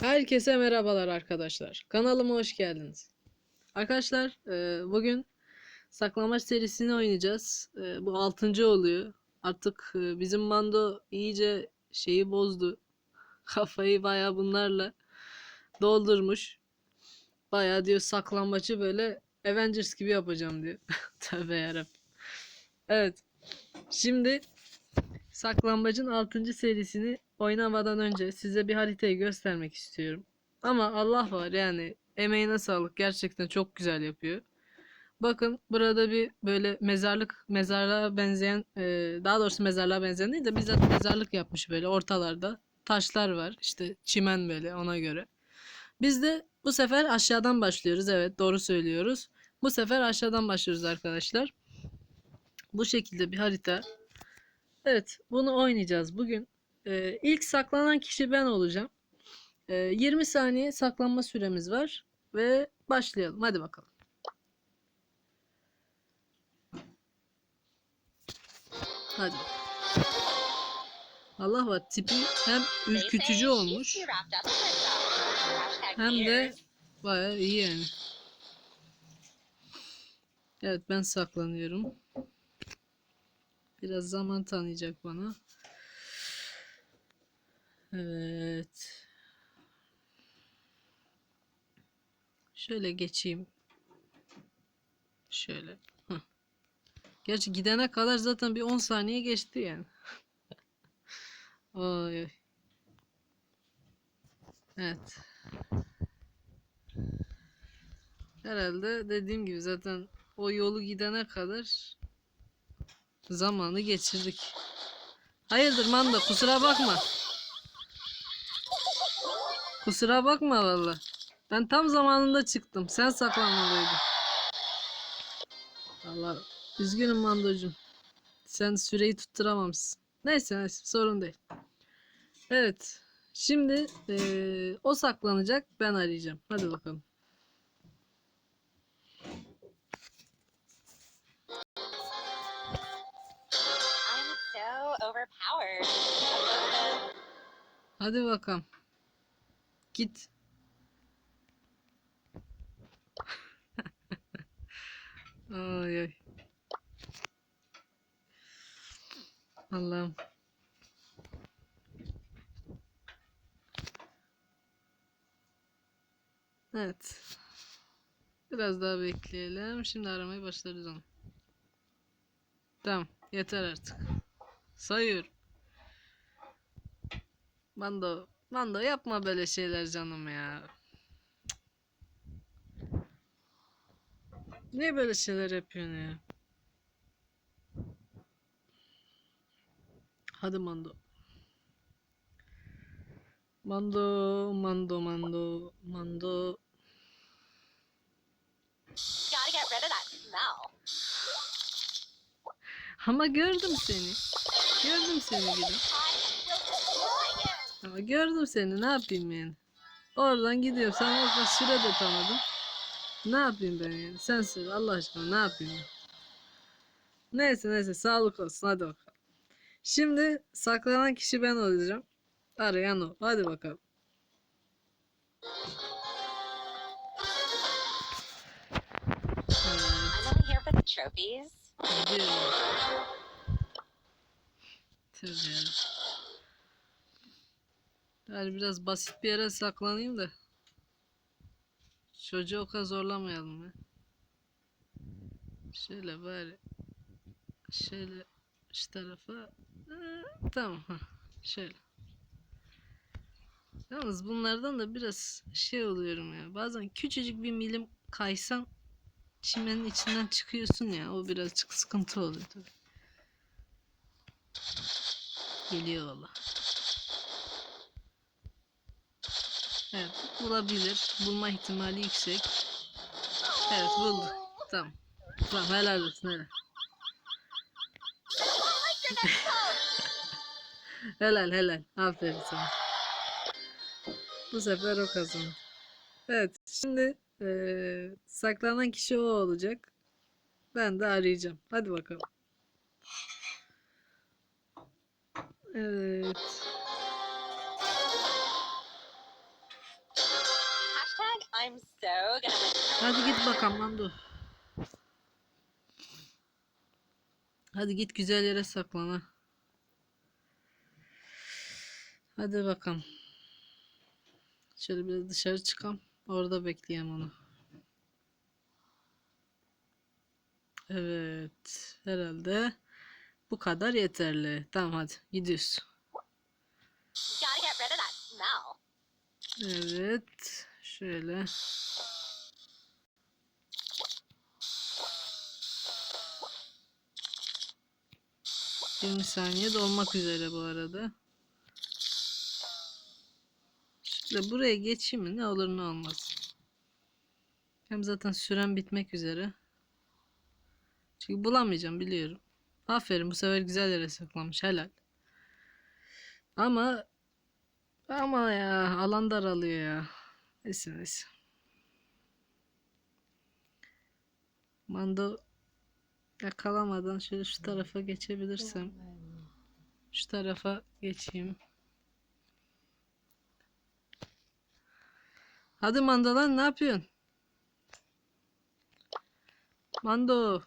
Herkese merhabalar arkadaşlar. Kanalıma hoş geldiniz. Arkadaşlar e, bugün saklambaç serisini oynayacağız. E, bu 6. oluyor. Artık e, bizim Mando iyice şeyi bozdu. Kafayı baya bunlarla doldurmuş. Baya diyor saklambaçı böyle Avengers gibi yapacağım diyor. Tövbe yarabbim. Evet. Şimdi Saklambacın 6. serisini oynamadan önce size bir haritayı göstermek istiyorum. Ama Allah var yani emeğine sağlık gerçekten çok güzel yapıyor. Bakın burada bir böyle mezarlık mezarlığa benzeyen e, daha doğrusu mezarlığa benzeyen değil de bizzat mezarlık yapmış böyle ortalarda taşlar var işte çimen böyle ona göre. Biz de bu sefer aşağıdan başlıyoruz evet doğru söylüyoruz. Bu sefer aşağıdan başlıyoruz arkadaşlar. Bu şekilde bir harita Evet, bunu oynayacağız bugün. Ee, ilk saklanan kişi ben olacağım. Ee, 20 saniye saklanma süremiz var ve başlayalım. Hadi bakalım. Hadi. Allah var tipi hem ürkütücü olmuş hem de bayağı iyi yani. Evet ben saklanıyorum. Biraz zaman tanıyacak bana. Evet. Şöyle geçeyim. Şöyle. Gerçi gidene kadar zaten bir 10 saniye geçti yani. Oy. Evet. Herhalde dediğim gibi zaten o yolu gidene kadar zamanı geçirdik. Hayırdır Manda kusura bakma. Kusura bakma valla. Ben tam zamanında çıktım. Sen saklanmalıydın. Valla üzgünüm Mandocuğum. Sen süreyi tutturamamışsın. Neyse neyse sorun değil. Evet. Şimdi eee, o saklanacak. Ben arayacağım. Hadi bakalım. Hadi bakalım. Git. ay ay. Allah'ım. Evet. Biraz daha bekleyelim. Şimdi aramaya başlarız onu. Tamam. Yeter artık. Sayıyorum. Mando, Mando yapma böyle şeyler canım ya. Niye böyle şeyler yapıyorsun ya? Hadi Mando. Mando, Mando, Mando, Mando. Gotta get rid of that smell. Ama gördüm seni. Gördüm seni gülüm. Ama gördüm seni ne yapayım yani. Oradan gidiyorum. Sen orada süre de tanıdın. Ne yapayım ben yani? Sen söyle Allah aşkına ne yapayım ben? Neyse neyse sağlık olsun hadi bakalım. Şimdi saklanan kişi ben olacağım. Arayan o. Hadi bakalım. Trophies. Tövbe. Yani biraz basit bir yere saklanayım da. Çocuğu o kadar zorlamayalım ya. Şöyle bari. Şöyle şu tarafa. Ee, tamam. Şöyle. Yalnız bunlardan da biraz şey oluyorum ya. Bazen küçücük bir milim kaysan çimenin içinden çıkıyorsun ya. O birazcık sıkıntı oluyor tabii. Geliyor valla. Evet bulabilir. Bulma ihtimali yüksek. Evet buldu. Tamam. Tamam helal olsun helal. helal helal. Aferin sana. Bu sefer o kazandı. Evet şimdi eee, saklanan kişi o olacak. Ben de arayacağım. Hadi bakalım. Evet. I'm so gonna. Hadi git bakalım Mando. Hadi git güzel yere saklan ha. Hadi bakalım. Şöyle biraz dışarı çıkalım. Orada bekleyeyim onu. Evet. Herhalde bu kadar yeterli. Tamam hadi gidiyoruz. Evet. Şöyle. Yirmi saniye dolmak üzere bu arada. Şöyle buraya geçeyim mi? Ne olur ne olmaz. Hem zaten süren bitmek üzere. Çünkü bulamayacağım biliyorum. Aferin bu sefer güzel yere saklamış. Helal. Ama ama ya alan daralıyor ya. Neyse neyse. Mando yakalamadan şöyle şu tarafa geçebilirsem. Şu tarafa geçeyim. Hadi Mando lan ne yapıyorsun? Mando.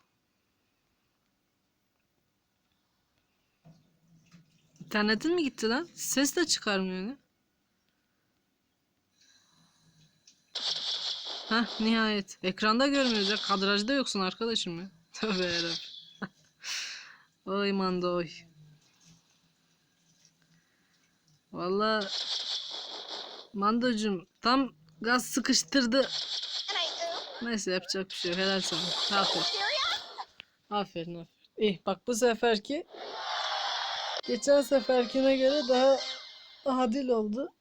İnternetin mi gitti lan? Ses de çıkarmıyor ne? Heh nihayet. Ekranda görmüyoruz ya. Kadrajda yoksun arkadaşım ya. Tövbe yarabbim. oy mando oy. Valla Mandocum tam gaz sıkıştırdı. Neyse yapacak bir şey yok. Helal sana. Aferin. Aferin aferin. İyi bak bu seferki geçen seferkine göre daha adil oldu.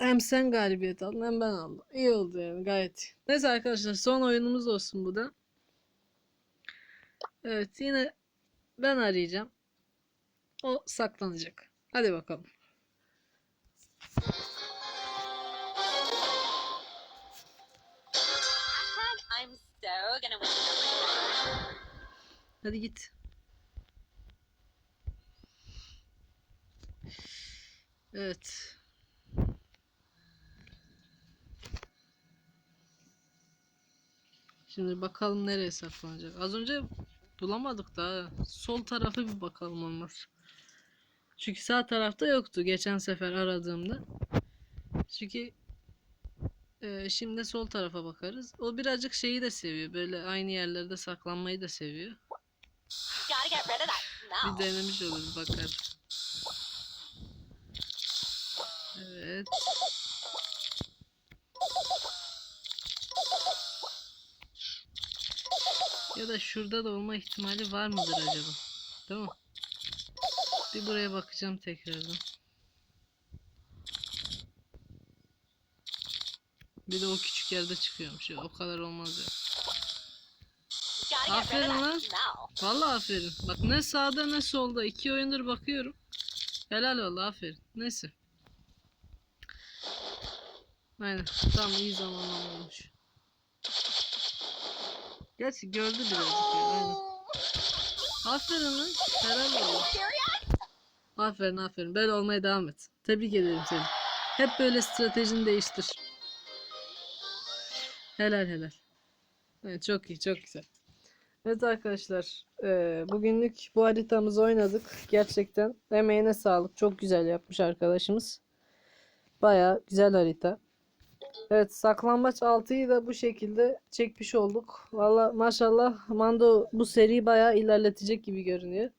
Hem sen galibiyet aldın hem ben aldım. İyi oldu yani gayet iyi. Neyse arkadaşlar son oyunumuz olsun bu da. Evet yine ben arayacağım. O saklanacak. Hadi bakalım. Hadi git. Evet. Şimdi bakalım nereye saklanacak. Az önce bulamadık da. Sol tarafı bir bakalım olmaz. Çünkü sağ tarafta yoktu geçen sefer aradığımda. Çünkü e, şimdi sol tarafa bakarız. O birazcık şeyi de seviyor. Böyle aynı yerlerde saklanmayı da seviyor. Bir denemiş olur bakar. Evet. Ya da şurada da olma ihtimali var mıdır acaba? Değil mi? Bir buraya bakacağım tekrardan. Bir de o küçük yerde çıkıyormuş ya. O kadar olmaz ya. Aferin lan. Vallahi aferin. Bak ne sağda ne solda. iki oyundur bakıyorum. Helal oldu aferin. Neyse. Aynen. Tam iyi zamanlama olmuş. Gerçi gördü birazcık ya. Aynen. Aferin lan. Helal? Aferin aferin. Böyle olmaya devam et. Tebrik ederim seni. Hep böyle stratejini değiştir. Helal helal. Evet, çok iyi çok güzel. Evet arkadaşlar. eee, bugünlük bu haritamızı oynadık. Gerçekten emeğine sağlık. Çok güzel yapmış arkadaşımız. Baya güzel harita. Evet saklambaç 6'yı da bu şekilde çekmiş olduk. Valla maşallah Mando bu seriyi baya ilerletecek gibi görünüyor.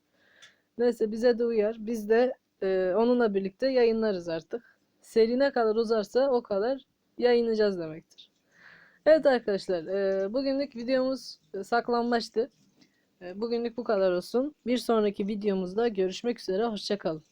Neyse bize de uyar. Biz de e, onunla birlikte yayınlarız artık. Seri ne kadar uzarsa o kadar yayınlayacağız demektir. Evet arkadaşlar, e, bugünlük videomuz e, saklanmaçtı. E, bugünlük bu kadar olsun. Bir sonraki videomuzda görüşmek üzere. Hoşçakalın.